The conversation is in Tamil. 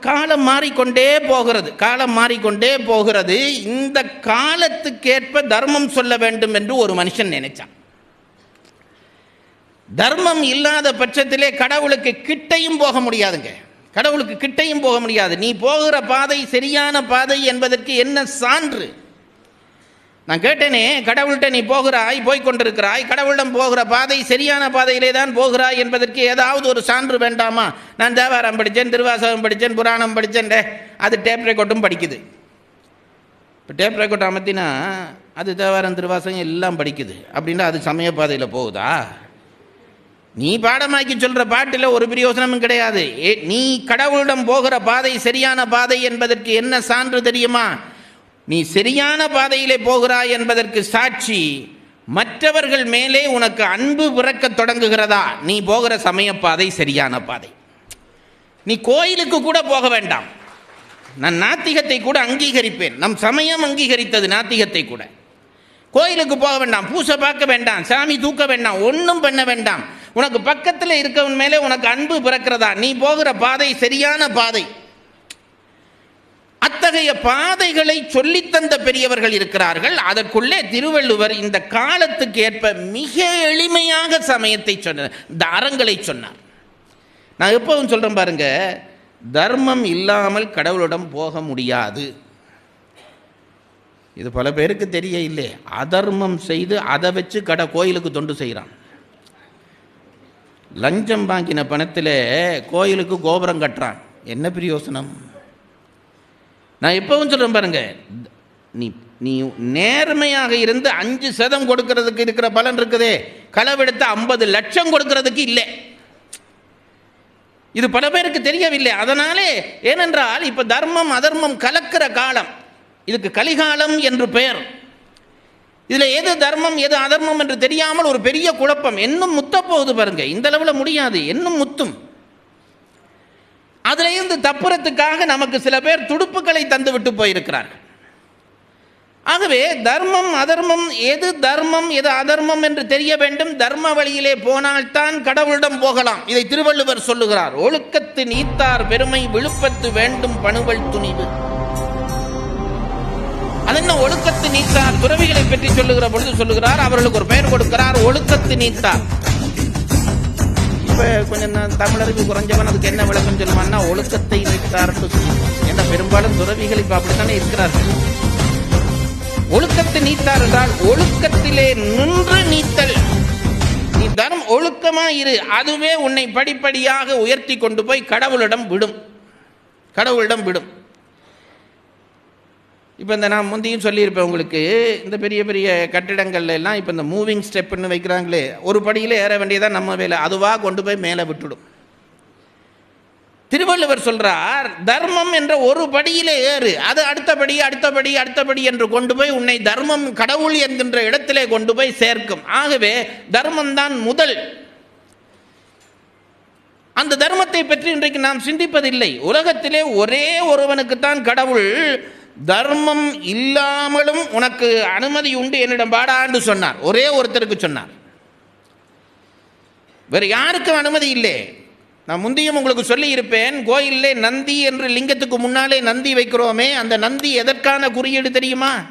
காலம் மாறிக்கொண்டே போகிறது. காலம் மாறிக்கொண்டே போகிறது. இந்த காலத்துக்கேற்ப தர்மம் சொல்ல வேண்டும் என்று ஒரு மனுஷன் நினைச்சான். தர்மம் இல்லாத பட்சத்திலே கடவுளுக்கு கிட்டையும் போக முடியாதுங்க. கடவுளுக்கு கிட்டையும் போக முடியாது. நீ போகிற பாதை சரியான பாதை என்பதற்கு என்ன சான்று? நான் கேட்டேனே கடவுள்கிட்ட நீ போகிறாய் போய்கொண்டிருக்கிறாய் கடவுளிடம் போகிற பாதை சரியான பாதையிலே தான் போகிறாய் என்பதற்கு ஏதாவது ஒரு சான்று வேண்டாமா? நான் தேவாரம் படித்தேன் திருவாசகம் படித்தேன் புராணம் படித்தேன் அது டேப் ரெக்கார்டும் படிக்குது. இப்போ டேப் ரெக்கார்ட் அமர்த்தினா அது தேவாரம் திருவாசகம் எல்லாம் படிக்குது. அப்படின்னா அது சமய பாதையில் போகுதா? நீ பாடமாக்கி சொல்கிற பாட்டில் ஒரு பிரயோசனமும் கிடையாது. ஏ, நீ கடவுளிடம் போகிற பாதை சரியான பாதை என்பதற்கு என்ன சான்று தெரியுமா? நீ சரியான பாதையிலே போகிறாய் என்பதற்கு சாட்சி மற்றவர்கள் மேலே உனக்கு அன்பு பிறக்கத் தொடங்குகிறதா? நீ போகிற சமய பாதை சரியான பாதை. நீ கோயிலுக்கு கூட போக வேண்டாம். நான் நாத்திகத்தை கூட அங்கீகரிப்பேன். நம் சமயம் அங்கீகரித்தது நாத்திகத்தை கூட. கோயிலுக்கு போக வேண்டாம். பூசை பார்க்க வேண்டாம். சாமி தூக்க வேண்டாம். ஒன்றும் பண்ண வேண்டாம். உனக்கு பக்கத்தில் இருக்கவன் மேலே உனக்கு அன்பு பிறக்கிறதா? நீ போகிற பாதை சரியான பாதை. அத்தகைய பாதைகளை சொல்லித்தந்த பெரியவர்கள் இருக்கிறார்கள். அதற்குள்ளே திருவள்ளுவர் இந்த காலத்துக்கு ஏற்ப மிக எளிமையாக சமயத்தை சொன்னார். இந்த அறங்களை சொன்னார். நான் எப்பவும் சொல்கிறேன் பாருங்க தர்மம் இல்லாமல் கடவுளிடம் போக முடியாது. இது பல பேருக்கு தெரிய இல்லை அதர்மம் செய்து அதை வச்சு கடை கோயிலுக்கு தொண்டு செய்கிறான். லஞ்சம் வாங்கின பணத்தில் கோயிலுக்கு கோபுரம் கட்டுறான். என்ன பிரயோசனம்? நான் எப்பவும் சொல்கிறேன் பாருங்க. நீ நீ நேர்மையாக இருந்து அஞ்சு சதம் கொடுக்கறதுக்கு இருக்கிற பலன் இருக்குதே. களவெடுத்து ஐம்பது லட்சம் கொடுக்கறதுக்கு இல்லை. இது பல பேருக்கு தெரியவில்லை. அதனாலே ஏனென்றால் இப்போ தர்மம் அதர்மம் கலக்கிற காலம். இதுக்கு கலிகாலம் என்று பெயர். இதில் எது தர்மம் எது அதர்மம் என்று தெரியாமல் ஒரு பெரிய குழப்பம். இன்னும் முத்த போகுது பாருங்க. இந்த அளவில் முடியாது. இன்னும் முத்தும். அதிலிருந்து தப்புறத்துக்காக நமக்கு சில பேர் துடுப்புகளை தந்து விட்டு போயிருக்கிறார்கள். ஆகவே தர்மம் அதர்மம் எது தர்மம் எது அதர்மம் என்று தெரிய வேண்டும். தர்ம வழியிலே போனால்தான் கடவுளிடம் போகலாம். இதை திருவள்ளுவர் சொல்லுகிறார். ஒழுக்கத்து நீத்தார் பெருமை விழுப்பத்து வேண்டும் பணுவல் துணிவு. அதென்ன ஒழுக்கத்து நீத்தார். துறவிகளை பற்றி சொல்லுகிற பொழுது சொல்லுகிறார். அவர்களுக்கு ஒரு பெயர் கொடுக்கிறார். ஒழுக்கத்து நீத்தார். இப்ப கொஞ்சம் தமிழருக்கு குறைஞ்சவன் அதுக்கு என்ன விளக்கம் சொல்லுவான்னா ஒழுக்கத்தை நீத்தார்னு சொல்லுவான் ஏன்னா பெரும்பாலும் துறவிகள் இப்ப அப்படித்தானே இருக்கிறார்கள்? ஒழுக்கத்தை நீத்தார் என்றால் ஒழுக்கத்திலே நின்று நீத்தல். நீ தர்மம் ஒழுக்கமா இரு அதுவே உன்னை படிப்படியாக உயர்த்தி கொண்டு போய் கடவுளிடம் விடும். கடவுளிடம் விடும். இப்போ இந்த நான் முந்தையும் சொல்லியிருப்பேன் உங்களுக்கு இந்த பெரிய பெரிய கட்டிடங்கள்ல எல்லாம் இப்போ இந்த மூவிங் ஸ்டெப்னு வைக்கிறாங்களே ஒரு படியில் ஏற வேண்டியதான் நம்ம வேலை அதுவாக கொண்டு போய் மேலே விட்டுடும். திருவள்ளுவர் சொல்றார் தர்மம் என்ற ஒரு படியிலே ஏறு அது அடுத்தபடி அடுத்தபடி அடுத்தபடி என்று கொண்டு போய் உன்னை தர்மம் கடவுள் என்கின்ற இடத்திலே கொண்டு போய் சேர்க்கும். ஆகவே தர்மம் தான் முதல். அந்த தர்மத்தை பற்றி இன்றைக்கு நாம் சிந்திப்பதில்லை. உலகத்திலே ஒரே ஒருவனுக்குத்தான் கடவுள் தர்மம் இல்லாமலும் உனக்கு அனுமதி உண்டு என்னிடம் பாடாண்டு சொன்னார். ஒரே ஒருத்தருக்கு சொன்னார். வேறு யாருக்கும் அனுமதி இல்லை. நான் முந்தியும் உங்களுக்கு சொல்லியிருப்பேன் கோயிலில் நந்தி என்று லிங்கத்துக்கு முன்னாலே நந்தி வைக்கிறோமே அந்த நந்தி எதற்கான குறியீடு தெரியுமா?